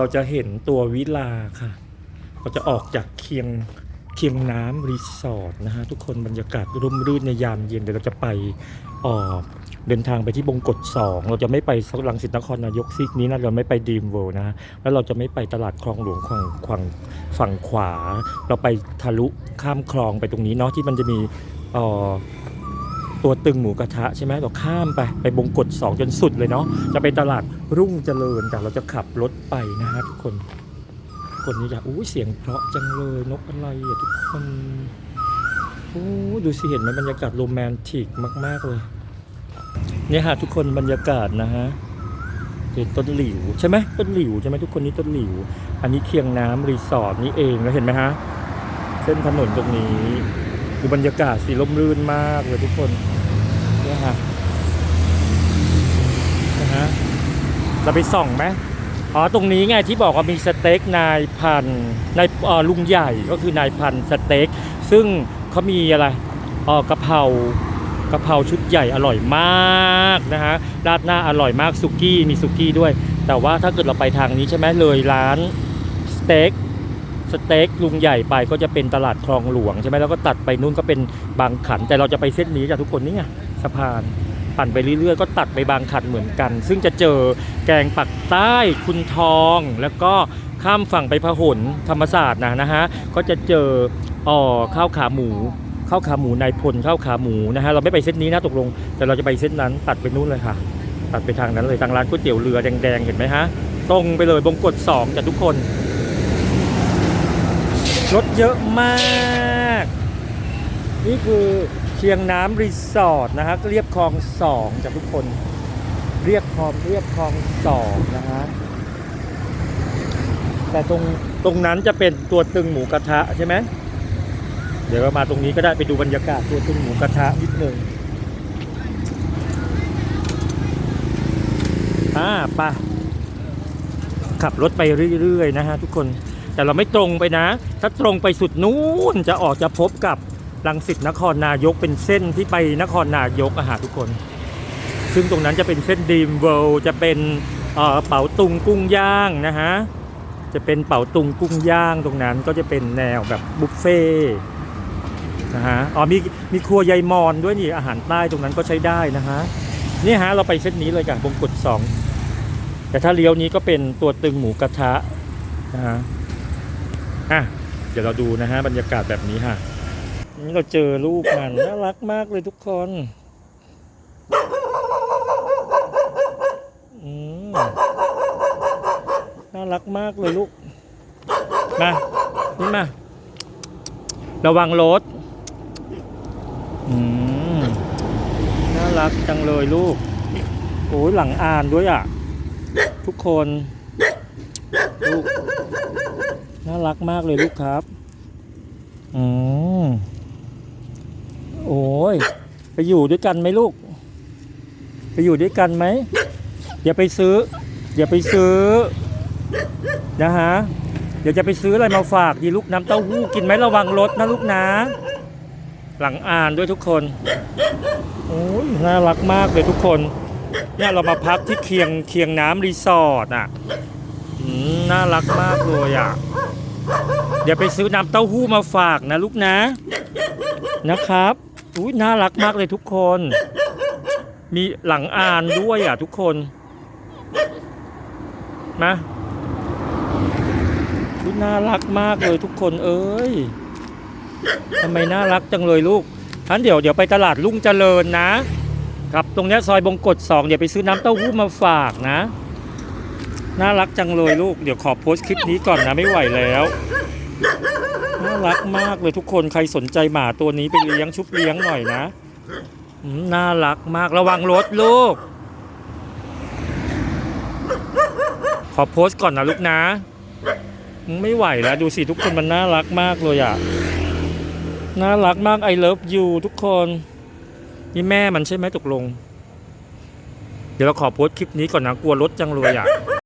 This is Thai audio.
เราจะเห็นตัววิลาค่ะ เราจะออกจากเคียงเคียงน้ำรีสอร์ทนะฮะ ทุกคนบรรยากาศร่มรื่นในยามเย็นเดี๋ยวเราจะไปออกเดินทางไปที่บงกฎสองเราจะไม่ไปรังสิตนครนายกซีกนี้นะเราไม่ไปดีมเวิลด์นะแล้วเราจะไม่ไปตลาดคลองหลวงฝั่งฝั่งฝั่งขวา เราไปทะลุข้ามคลองไปตรงนี้เนาะที่มันจะมีอ่อ ตัวตึงหมูกระทะใช่ไหมเราข้ามไปไปบงกฎสองจนสุดเลยเนาะจะไปตลาดรุ่งเจริญแต่เราจะขับรถไปนะฮะทุกคน คนนี้อยากอู้เสียงเพราะจังเลยนกอะไรอะทุกคนโอ้ดูสิเห็นไหมบรรยากาศโรแมนติกมาก ๆเลยเนี่ยฮะทุกคนบรรยากาศนะฮะเห็นต้นหลิวใช่ไหมต้นหลิวใช่ไหมทุกคนนี่ต้นหลิว อันนี้เคียงน้ำรีสอร์ทนี่เองแล้วเห็นไหมฮะเส้นถนนตรงนี้ ดูบรรยากาศสีร่มรื่นมากเลยทุกคนเนี่ยฮะนะฮะเราไปส่องไหมอ๋อตรงนี้ไงที่บอกว่ามีสเต็กนายพันนายลุงใหญ่ก็คือนายพันสเต็กซึ่งเขามีอะไรเออกะเพรากะเพราชุดใหญ่อร่อยมากนะฮะราดหน้าอร่อยมากสุกี้มีสุกี้ด้วย แต่ว่าถ้าเกิดเราไปทางนี้ใช่ไหมเลยร้านสเต็ก สเต็กลุงใหญ่ไปก็จะเป็นตลาดคลองหลวงใช่ไหมแล้วก็ตัดไปนู่นก็เป็นบางขัน แต่เราจะไปเส้นนี้จ้ะทุกคนนี่ไงสะพานปั่นไปเรื่อยๆ ก็ตัดไปบางขันเหมือนกัน ซึ่งจะเจอแกงปักใต้คุณทอง แล้วก็ข้ามฝั่งไปพหลธรรมศาสตร์นะนะฮะก็จะเจออ่อข้าวขาหมูข้าวขาหมูนายพลข้าวขาหมูนะฮะเราไม่ไปเส้นนี้นะตกลง แต่เราจะไปเส้นนั้นตัดไปนู่นเลยค่ะ ตัดไปทางนั้นเลยทางร้านก๋วยเตี๋ยวเรือแดงๆเห็นไหมฮะตรงไปเลยบงกฎสองจากทุกคน รถเยอะมาก นี่คือเชียงน้ำรีสอร์ทนะฮะเรียบคลองสองจากทุกคนเรียบคลองเรียบคลองสองนะฮะแต่ตรงตรงนั้นจะเป็นตัวตึงหมูกระทะใช่ไหมเดี๋ยวเรามาตรงนี้ก็ได้ไปดูบรรยากาศตัวตึงหมูกระทะนิดนึงอ่าปะขับรถไปเรื่อยๆนะฮะทุกคน แต่เราไม่ตรงไปนะ ถ้าตรงไปสุดนู้นจะออกจะพบกับรังสิตนครนายกเป็นเส้นที่ไปนครนายกอาหารทุกคน ซึ่งตรงนั้นจะเป็นเส้นดีมเวิลจะเป็นเป๋าตุงกุ้งย่างนะฮะจะเป็นเป๋าตุงกุ้งย่างตรงนั้นก็จะเป็นแนวแบบบุฟเฟ่ต์นะฮะอ๋อมีมีครัวยายมอนด้วยนี่อาหารใต้ตรงนั้นก็ใช้ได้นะฮะนี่ฮะเราไปเส้นนี้เลยกับบงกุฎสองแต่ถ้าเลี้ยวนี้ก็เป็นตัวตึงหมูกระทะนะฮะ อะเดี๋ยวเราดูนะฮะบรรยากาศแบบนี้ฮะนี่เราเจอลูกมันน่ารักมากเลยทุกคนน่ารักมากเลยลูก มา นี่มา ระวังรถน่ารักจังเลยลูก โอ้ยหลังอ่านด้วยอะ ทุกคน ลูก น่ารักมากเลยลูกครับ อืมโอ้ย ไปอยู่ด้วยกันไหมลูก ไปอยู่ด้วยกันไหม อย่าไปซื้อ อย่าไปซื้อ นะฮะ เดี๋ยวจะไปซื้ออะไรมาฝากดีลูกน้ำเต้าหู้กินไหมระวังรถนะลูกนะ หลังอ่านด้วยทุกคน โอ้ย น่ารักมากเลยทุกคน เนี่ยเรามาพักที่เคียงเคียงน้ำรีสอร์ทอะอืม น่ารักมากเลยอะ เดี๋ยวไปซื้อน้ำเต้าหู้มาฝากนะลูกนะ นะครับ อุ้ยน่ารักมากเลยทุกคน มีหลังอ่านด้วยอะทุกคน มาอุ๊ยน่ารักมากเลยทุกคนเอ้ยทำไมน่ารักจังเลยลูกทันเดี๋ยวเดี๋ยวไปตลาดลุงเจริญนะ ครับตรงนี้ซอยบงกฎสองเดี๋ยวไปซื้อน้ำเต้าหู้มาฝากนะ น่ารักจังเลยลูก เดี๋ยวขอโพสต์คลิปนี้ก่อนนะไม่ไหวแล้ว น่ารักมากเลยทุกคนใครสนใจหมาตัวนี้ไปเลี้ยงชุบเลี้ยงหน่อยนะน่ารักมากระวังรถลูก ขอโพสต์ก่อนนะลูกนะ ไม่ไหวแล้วดูสิทุกคนมันน่ารักมากเลยอะ น่ารักมากไอเลิฟยูทุกคน นี่แม่มันใช่ไหมตกลง เดี๋ยวเราขอโพสต์คลิปนี้ก่อนนะกลัวรถจังเลยอะ